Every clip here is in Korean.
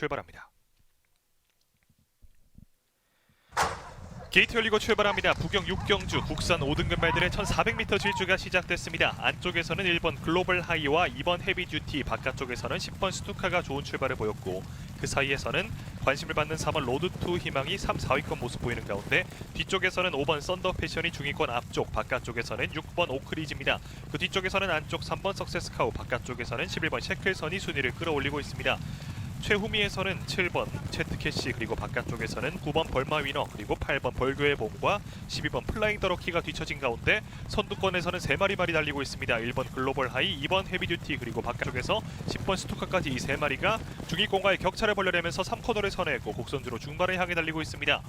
출발합니다. 게이트 열리고 출발합니다. 부경 6경주 국산 5등급 말들의 1400m 질주가 시작됐습니다. 안쪽에서는 1번 글로벌 하이와 2번 헤비 듀티, 바깥쪽에서는 10번 스투카가 좋은 출발을 보였고 그 사이에서는 관심을 받는 4번 로드 투 희망이 3, 4위권 모습 보이는 가운데 뒤쪽에서는 5번 썬더 패션이 중위권 앞쪽, 바깥쪽에서는 6번 오크리지입니다. 그 뒤쪽에서는 안쪽 3번 석세스 카우, 바깥쪽에서는 11번 셰클선이 순위를 끌어올리고 있습니다. 최후미에서는 7번 채트캐시 그리고 바깥쪽에서는 9번 벌마 위너 그리고 8번 벌교의 봄과 12번 플라잉 더러키가 뒤처진 가운데 선두권에서는 3마리 말이 달리고 있습니다. 1번 글로벌 하이, 2번 헤비듀티 그리고 바깥쪽에서 10번 스투카까지 이 3마리가 중위권과의 격차를 벌려내면서 3코너를 선회했고 곡선주로 중반을 향해 달리고 있습니다.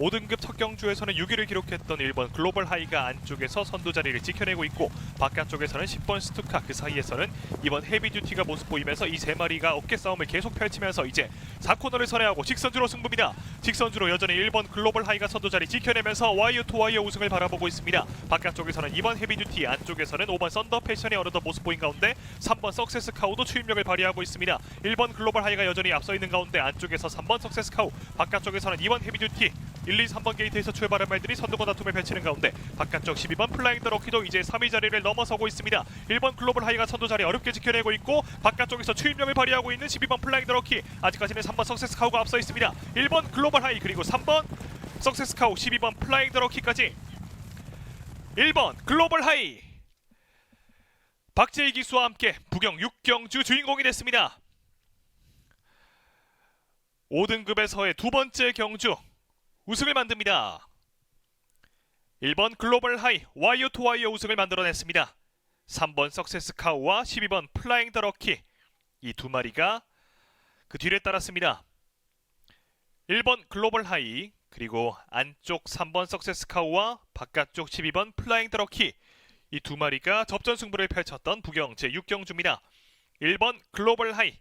5등급 첫 경주에서는 6위를 기록했던 1번 글로벌 하이가 안쪽에서 선두 자리를 지켜내고 있고 바깥쪽에서는 10번 스투카 그 사이에서는 2번 헤비듀티가 모습 보이면서 이 세 마리가 어깨 싸움을 계속 펼치면서 이제 4코너를 선회하고 직선주로 승부입니다. 직선주로 여전히 1번 글로벌 하이가 선두 자리 지켜내면서 와이어 투 와이어 우승을 바라보고 있습니다. 바깥쪽에서는 2번 헤비듀티 안쪽에서는 5번 썬더 패션이 어느덧 모습 보인 가운데 3번 석세스 카우도 추임력을 발휘하고 있습니다. 1번 글로벌 하이가 여전히 앞서 있는 가운데 안쪽에서 3번 석세스 카우 바깥쪽에서는 2번 헤비듀티 1, 2, 3번 게이트에서 출발한 말들이 선두권 다툼을 펼치는 가운데 바깥쪽 12번 플라잉 더 럭키도 이제 3위 자리를 넘어서고 있습니다. 1번 글로벌 하이가 선두 자리 어렵게 지켜내고 있고 바깥쪽에서 추임력을 발휘하고 있는 12번 플라잉 더 럭키 아직까지는 3번 석세스 카우가 앞서 있습니다. 1번 글로벌 하이 그리고 3번 석세스 카우 12번 플라잉 더 럭키까지 1번 글로벌 하이 박재희 기수와 함께 부경 6경주 주인공이 됐습니다. 5등급에서의 두 번째 경주 우승을 만듭니다. 1번 글로벌 하이 와이어 투 와이어 우승을 만들어냈습니다. 3번 석세스 카우와 12번 플라잉 더 럭키 이 두 마리가 그 뒤를 따랐습니다. 1번 글로벌 하이 그리고 안쪽 3번 석세스 카우와 바깥쪽 12번 플라잉 더 럭키 이 두 마리가 접전 승부를 펼쳤던 부경 제6경주입니다. 1번 글로벌 하이